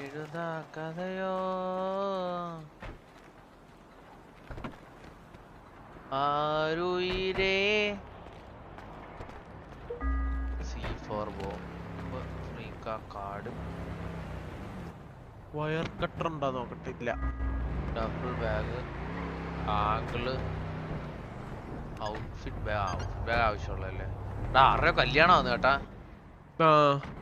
തീരുന്ന കഥയോ? ആരുയിരേ? സി ഫോർ ബോംബ് ഫ്രീക്ക കാർഡ് വയർ കട്ടർ ഉണ്ടോ നോക്കട്ടില്ല double bag ankle outfit bag outfit bag ആവശ്യമുള്ളല്ലേ എടാ ആരുടെ കല്യാണം വന്നു കേട്ടാ?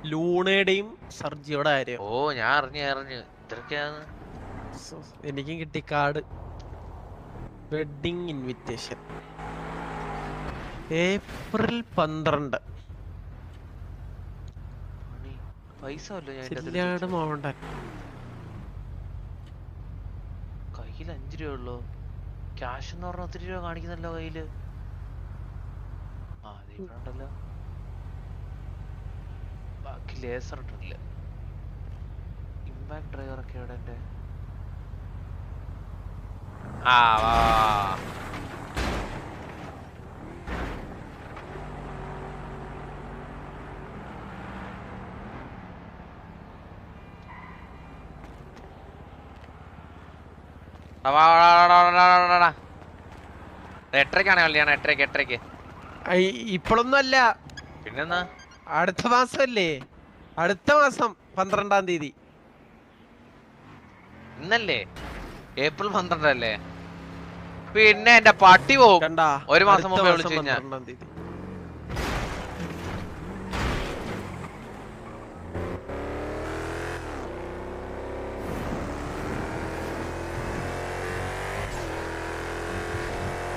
ലൂണയുടെയും സർജിയുടെ കാര്യം. ഓ ഞാൻ അറിഞ്ഞു അറിഞ്ഞു. ഇതൊക്കെയാണ്. എനിക്കും കിട്ടി കാർഡ്. Wedding invitation. ഏപ്രിൽ പന്ത്രണ്ട്. പൈസ വെച്ചോ? മോണ്ടൻ കയ്യിൽ അഞ്ചു രൂപ ഉള്ളൂ. ക്യാഷ് എന്ന് പറഞ്ഞ ഒത്തിരി രൂപ കാണിക്കുന്നല്ലോ കയ്യിൽ. ആ ദേ ഇവിടെ ഉണ്ടല്ലോ. ലേസർ ഡ്രില്ല് ഇമ്പാക്ട് ഡ്രൈവർ ഒക്കെ എവിടെ എന്റെ ആ എട്ടരക്കാണ് കളിയാണ് എട്ടരക്ക് എട്ടരക്ക് ഇപ്പോഴൊന്നും അല്ല. പിന്നെന്നാ? അടുത്ത മാസം അല്ലേ അടുത്ത മാസം പന്ത്രണ്ടാം തീയതി. ഇന്നല്ലേ? ഏപ്രിൽ പന്ത്രണ്ടല്ലേ? പിന്നെ എന്റെ പട്ടി പോകും ഒരു മാസം മുമ്പ് മുമ്പേ കഴിഞ്ഞാൽ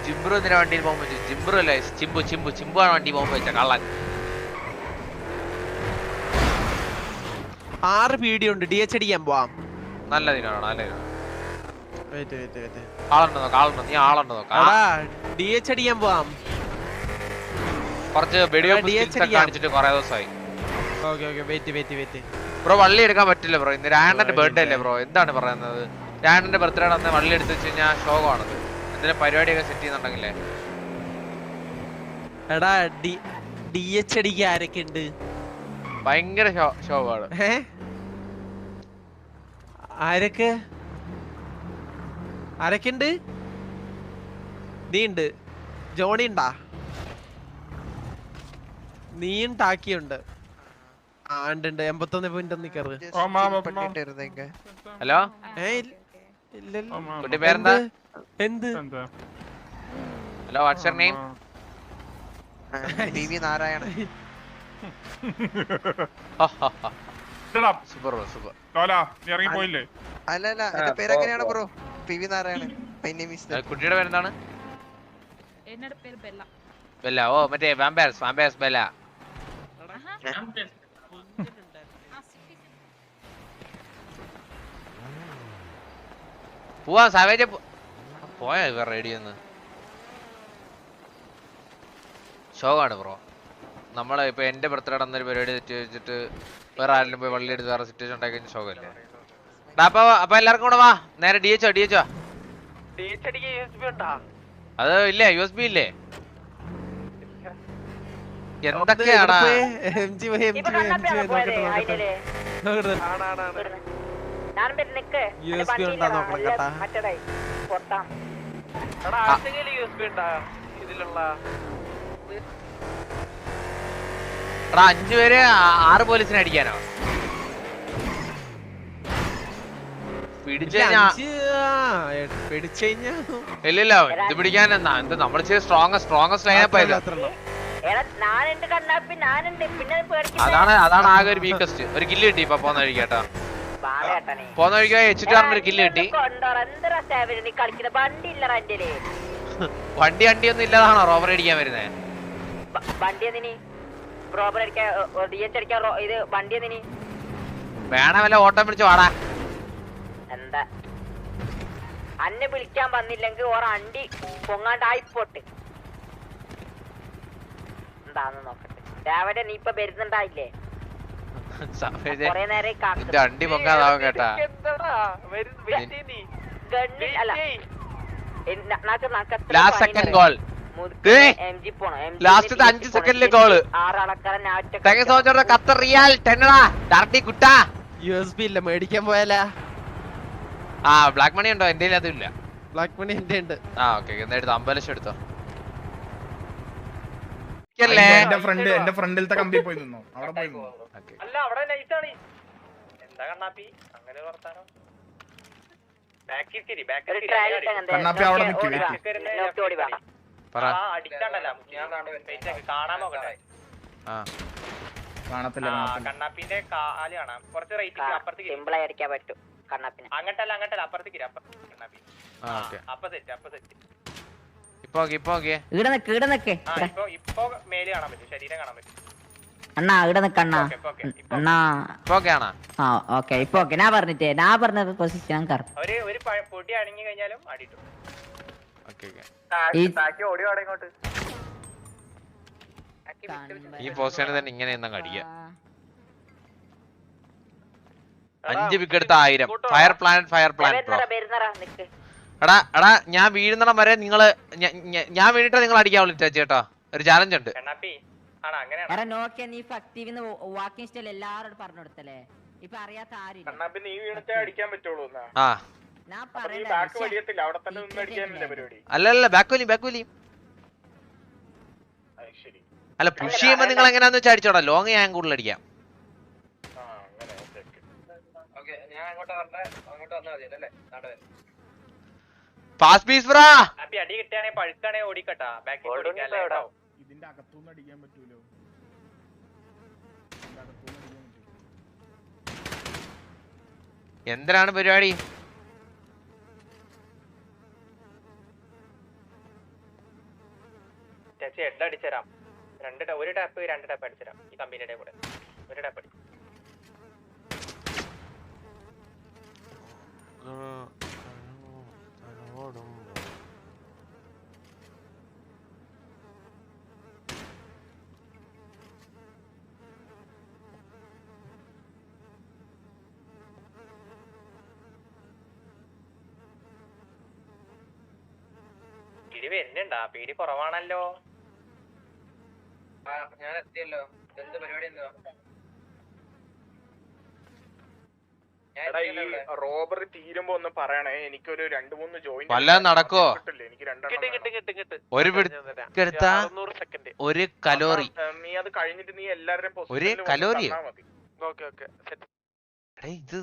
ജിംബ്രു എന്തിനാ വണ്ടിയിൽ പോകുമ്പോ ജിംബ്രു അല്ലേ ചിമ്പു ചിമ്പു ചിമ്പു ആണ് വണ്ടി പോകുമ്പോ വെച്ച കള്ളൻ. ആറ് പീഡി ഉണ്ട് ഡി എച്ച് അടിക്കാൻ പോവാം. നല്ല ദിനമാണ് നല്ല ദിനമാണ് വെയിറ്റ് വെയിറ്റ് വെയിറ്റ്. ആളുണ്ടോ നോക്ക് ആളുണ്ടോ. നീ ആളുണ്ടോ നോക്ക് ആ, എടാ ഡി എച്ച് അടിക്കാൻ പോവാം. കുറച്ച് വെടിവെപ്പ് എടാ, DH skills ഒക്കെ അടിക്കാം. കാണിച്ചിട്ട് കുറെ ദിവസമായി. Okay okay wait wait wait. Bro വള്ളി എടുക്കാൻ പറ്റില്ല ബ്രോ. ഇന്ന് രാണന്റെ ബർത്ത്ഡേ അല്ലേ ബ്രോ? എന്താണ് പറയുന്നത്? രാണന്റെ ബർത്ത്ഡേ അന്ന് വള്ളി എടുത്ത് വെച്ച് കഴിഞ്ഞാൽ ശോകമാണത് എന്തെങ്കിലും പരിപാടിയൊക്കെ സെറ്റ് ചെയ്യുന്നുണ്ടെങ്കിലേ? എടാ ഡി ഡി എച്ച് അടിക്ക് ആരൊക്കെ ഉണ്ട് ഭയങ്കര ശോഭാണ് ആരൊക്കെ? ആരൊക്കെണ്ട് നീ ഉണ്ട് ജോണി ഉണ്ടാ? നീയും ടാക്കിയുണ്ട്. ആണ്ടുണ്ട് എമ്പത്തൊന്ന് പോയിന്റ് ഒന്ന് കയറ് ഹലോ? കുട്ടി പേരെന്താ? എന്ത്? Hello WhatsApp name T V Narayanan. ഇല്ലടാ ബ്രോ സൂപ്പർ ലോല നീ ഇറങ്ങി പോയില്ലേ അല്ല അല്ല എന്റെ പേരെങ്ങനെയാണ് bro P V Narayanan my name is കുട്ടിയുടെ പേരെന്താണ്? എന്നോട് പേര് ബെല്ല. ബെല്ല. ഓ മറ്റേ വാമ്പയർസ് വാമ്പയർസ് ബെല്ല. പോവാ സാവേജ് പോയാ ഇവർ റെഡി എന്ന് ഷോകാണ് ബ്രോ നമ്മളെ ഇപ്പൊ എന്റെ ബർത്ത്ഡേ അന്നൊരു പരിപാടി തെറ്റി വെച്ചിട്ട് വേറെ ആരെങ്കിലും പോയി വള്ളി എടുത്ത് വേറെ സിറ്റുവേഷൻ ഉണ്ടാക്കി ശോകല്ലേ അപ്പൊ അപ്പൊ എല്ലാവർക്കും കൂടെ വാ. നേരെ ഡി എച്ച് ഡി എച്ച് അത് ഇല്ല യു എസ് ബി ഇല്ലേ? എന്തൊക്കെയാടാ? ഇതിലുള്ള? എടാ അഞ്ചു പേര് ആറ് പോലീസിനെ അടിക്കാനോ? ഇത് പിടിക്കാൻ എന്നാ അതാണ് അതാണ് ഒരു വണ്ടി വണ്ടി ഒന്നും ഇല്ലാതാണോ റോബർ അടിക്കാൻ വരുന്നേ? റോബർ അടിക്കാൻ ഡി എച്ച് അടിക്കാൻ ഇത് വണ്ടി എന്തിനി? വേണ വല്ല ഓട്ടം പിടിച്ച് വാടാ. എന്താ? അന്നെ വിളിക്കാൻ വന്നില്ലെങ്കിൽ ഓർ അണ്ടി പൊങ്ങാണ്ടായി പോട്ട്. എന്താന്ന് നോക്കട്ടെ. രാവിലെ നീ ഇപ്പൊ വരുന്നുണ്ടായില്ലേ? അണ്ടി പൊങ്ങാതാവും കേട്ടാ. ലാസ്റ്റ് സെക്കൻഡ് ഗോൾ ലാസ്റ്റത്തെ അഞ്ച്. സെക്കൻഡിലെ ഇതിന് goal. ആറ് ആൾക്കാരെ ഞാൻ ഒറ്റയ്ക്ക് താങ്ക് യു സോ കളിക്കണം. മച്ച് ഖത്തർ റിയാൽ ടെന്നടാ. ഡാർട്ടി കുട്ടാ. യു എസ് ബി ഇല്ല മേടിക്കാൻ പോയാലാ. ആ ബ്ലാക്ക് മണി ഉണ്ടോ? എന്റെ അതും ഇല്ല. ബ്ലാക്ക് മണി എന്റെ ഉണ്ട്. ആ ഓക്കെ എന്നാ എടുത്തോ അമ്പത് ലക്ഷം എടുത്തോ? എന്റെ ഫ്രണ്ട് എന്റെ ഫ്രണ്ടിലത്തെ കമ്പി പോയി നിന്നോ? അവിടെ പോയി നിന്നോ. അല്ല അവിടെ നൈസാണ് എന്താ കണ്ണാപ്പി? അങ്ങനെ വർത്താനം. ബാക്കിൽ തിരി ബാക്കിൽ കണ്ണാപ്പി അവിടെ നിൽക്കും കണ്ണാപ്പിന്റെ കാൽ കാണാം. കുറച്ച് റേറ്റ് അപ്പുറത്തേക്ക് സിമ്പിൾ ആയി അടിക്കാൻ പറ്റും കണ്ണാപ്പിന്. അങ്ങട്ടല്ല അങ്ങട്ടല്ല. അപ്പുറത്തേക്ക് കണ്ണാപ്പി. അപ്പൊ സെറ്റ് അപ്പൊ സെറ്റ് ഇപ്പൊ മേൽ കാണാൻ പറ്റും. ശരീരം കാണാൻ പറ്റും. അണ്ണാ ഇവിടെ അണ്ണാ. ഓക്കെ ഓക്കെ അണ്ണാ. ഇപ്പൊ ആണോ? ആ ഓക്കെ ഇപ്പൊ ഓക്കെ. ഞാൻ പറഞ്ഞിട്ടേ ഞാൻ പറഞ്ഞ പൊസിഷൻ കറക്റ്റ് ഒരു ഒരു പൊടി അണങ്ങി കഴിഞ്ഞാലും അടിയിട്ടു ഓക്കെ ഈ പൊസിഷനിൽ തന്നെ ഇങ്ങനെ എന്നാ കടിക്ക അഞ്ച് വിക്കറ്റ് എടുത്ത ആയിരം. ഫയർ പ്ലാനറ്റ് ഫയർ പ്ലാനറ്റ് എടാ എടാ ഞാൻ വീഴുന്നിടം വരെ നിങ്ങൾ ഞാൻ വീണിട്ട് നിങ്ങൾ അടിക്കാവുള്ളൂ ചേച്ചി കേട്ടോ ഒരു ചാലഞ്ച് ഉണ്ട്. പറഞ്ഞു കൊടുത്തല്ലേ? ഇപ്പൊ അറിയാത്ത നീ വീണിട്ടേ അടിക്കാൻ പറ്റുള്ളൂ ആ. അപ്പൊ ബാക്ക് വലിയും ബാക്ക് വലിയും. അല്ല പുഷ് ചെയ്യുമ്പോ നിങ്ങൾ എങ്ങനെയാന്ന് വെച്ചാൽ അടിച്ചോടാ. ലോങ് ഞാൻ കൂടുതൽ അടിക്കാം. ആ അങ്ങനെ ഓക്കെ ഞാൻ അങ്ങോട്ട് വരട്ടെ. അങ്ങോട്ട് വന്നാൽ അല്ലേ? നാട് ഫാസ്റ്റ് പീസ് ബ്രാ അടി ഓടിക്കട്ടാ. ഇതിന്റെ അകത്തുനിന്ന് അടിക്കാൻ പറ്റൂലോ? എന്തിനാണ് പരിപാടി? ചേച്ചി ഹെഡ് അടിച്ചുതരാം. രണ്ട് ടാ- ഒരു ടാപ്പ് രണ്ട് ടാപ്പ് അടിച്ചുതരാം ഈ കമ്പനിയുടെ കൂടെ. ഒരു ടാപ്പ് അടിച്ചു പിടി വരുന്നുണ്ടാ പിടി കുറവാണല്ലോ. ഞാൻ എത്തിയല്ലോ എന്ത് പരിപാടി റോബറി തീരുമ്പോ ഒന്ന് പറയണേ. എനിക്കൊരു രണ്ട് മൂന്ന് ജോയിൻ വല്ല നടക്കോ എനിക്ക് രണ്ടെണ്ണം ഒരു ഒരു കലോറി. നീ അത് കഴിഞ്ഞിട്ട് നീ എല്ലാവരുടെയും ഒരു കലോറി എടാ ഇത്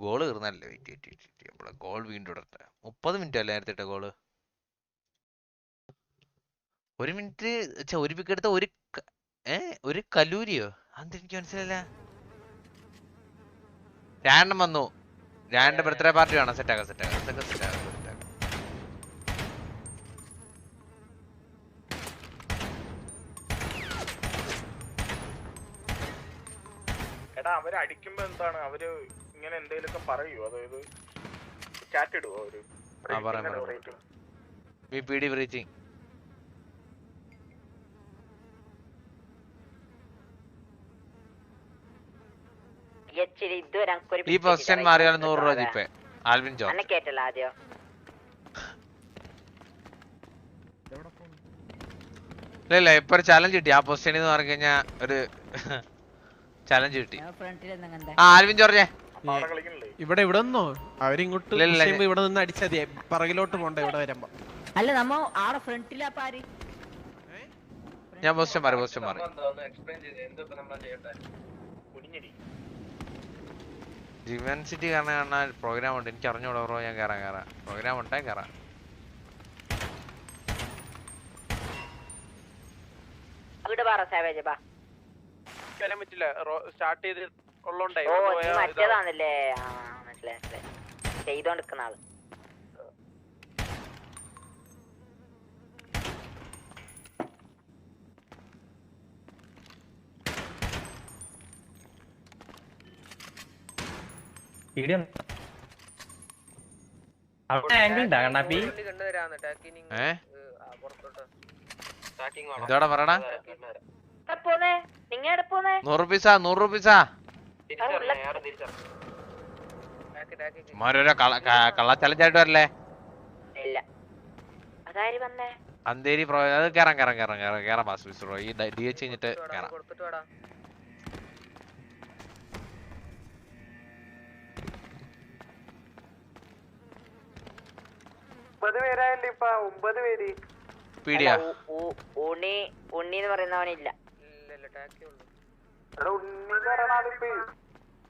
ഗോൾ കയറുന്നല്ലേ വെയിറ്റ് വെയിറ്റ് വെയിറ്റ് ഗോൾ വീണ്ടും ഇടട്ടെ. മുപ്പത് മിനിറ്റ് അല്ലേ നേരത്തെ ഇട്ട ഗോൾ? ഒരു മിനിറ്റ് ഒരു പിക്ക് എടുത്ത ഒരു ഏ ഒരു കലൂരിയോ? അത് എനിക്ക് മനസ്സിലല്ല രാണ്ടം വന്നു. രണ്ട് ബർത്ത്ഡേ പാർട്ടി വേണം. സെറ്റ് ആക്കാം സെറ്റ് ആക്കാം സെറ്റ് സെറ്റ് ആക്കാം സെറ്റ് ആക്കാം. എടാ അവർ അടിക്കുമ്പോ എന്താണ്? അവർ ഇങ്ങനെ എന്തെങ്കിലുമൊക്കെ പറയൂ. അതായത് ചാറ്റ് ഇടുവോ അവർ? ആ, പറയാം, പറയാം. Rating. പി ഡി ബ്രീച്ചിങ് ഇച്ചിരി ഇതുവരെ ഈ പൊസിഷൻ മാറിയാൽ നൂറ് രൂപ ജിപ്പേ ആൽവിൻ ജോ അന്നെ കേട്ടല്ല ആദ്യം? ഇല്ല ഇപ്പൊ ഒരു ചലഞ്ച് കിട്ടി. ആ പൊസിഷനിൽ നിന്ന് പറഞ്ഞു കഴിഞ്ഞാൽ ഒരു ചലഞ്ച് കിട്ടി. ആ ആൽവിൻ ജോർജേ ഇവിടെ ഇവിടെ നിന്നോ? അവരിങ്ങോട്ട് ഇവിടെ നിന്ന് അടിച്ചാൽ മതി. പറകിലോട്ട് പോണ്ട ഇവിടെ വരുമ്പോ അല്ല നമ്മ ആടെ ഫ്രണ്ടിലാ പാര് ഞാൻ പൊസിഷൻ മാറി പൊസിഷൻ മാറി. കുനിഞ്ഞിരി ജിവൻ സിറ്റി കാരണം കാണാൻ പ്രോഗ്രാം ഉണ്ട്. എനിക്ക് അറിഞ്ഞൂടാ ബ്രോ ഞാൻ കയറാം കയറാം പ്രോഗ്രാം ഉണ്ടേ കയറാം അങ്ങോട്ട് പറ സാവേജ് ബാ കളിക്കാൻ പറ്റില്ല. സ്റ്റാർട്ട് ചെയ്ത് ഉള്ളോണ്ടേ ഓ നീ മറ്റേതാണല്ലേ? ആ മനസ്സിലായി മനസ്സിലായി. ചെയ്തോണ്ടിരിക്കുന്ന ആൾ. നൂറ് റുപ്പീസാ നൂറ് റുപ്പീസാ ചലഞ്ചായിട്ട് വരല്ലേ? ഇല്ല. അതാര് വന്നേ? അന്തേരി പ്രോ അത് കേറാം കേറാം കേറാം കേറാം കേറാം മാസ് മിസ് ഈ ഡി എച്ച് കഴിഞ്ഞിട്ട് കയറാം പീടിയാ ഉ- ഇപ്പൊ ഉണ്ണി ഉണ്ണി എന്ന് പറയുന്നവനില്ല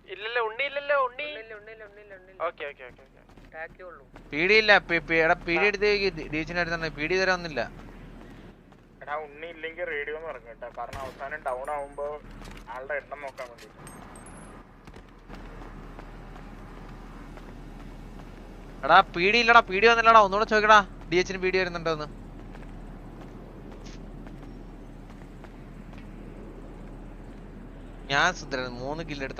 ഇല്ലല്ലോ ഉണ്ണി ഇല്ലല്ലോ ഉണ്ണി ഓക്കെ ഓക്കെ ഓക്കെ പീടിയില്ല പി- പി- എടാ പീടി എടുത്ത് പീടി എടാ ഉണ്ണി ഇല്ലെങ്കിൽ റേഡിയോ എന്ന് കേട്ടോ. കാരണം അവസാനം ഡൗൺ ആവുമ്പോ ആളുടെ എണ്ണം നോക്കാൻ വേണ്ടി എടാ പീടി ഇല്ലടാ പീടി വന്നില്ലടാ. ഒന്നുകൂടെ ചോദിക്കടാ ഡി എച്ചിന് പീടി വരുന്നുണ്ടോന്ന്. ഞാൻ സുന്ദരൻ മൂന്ന് കില്ലെടുത്ത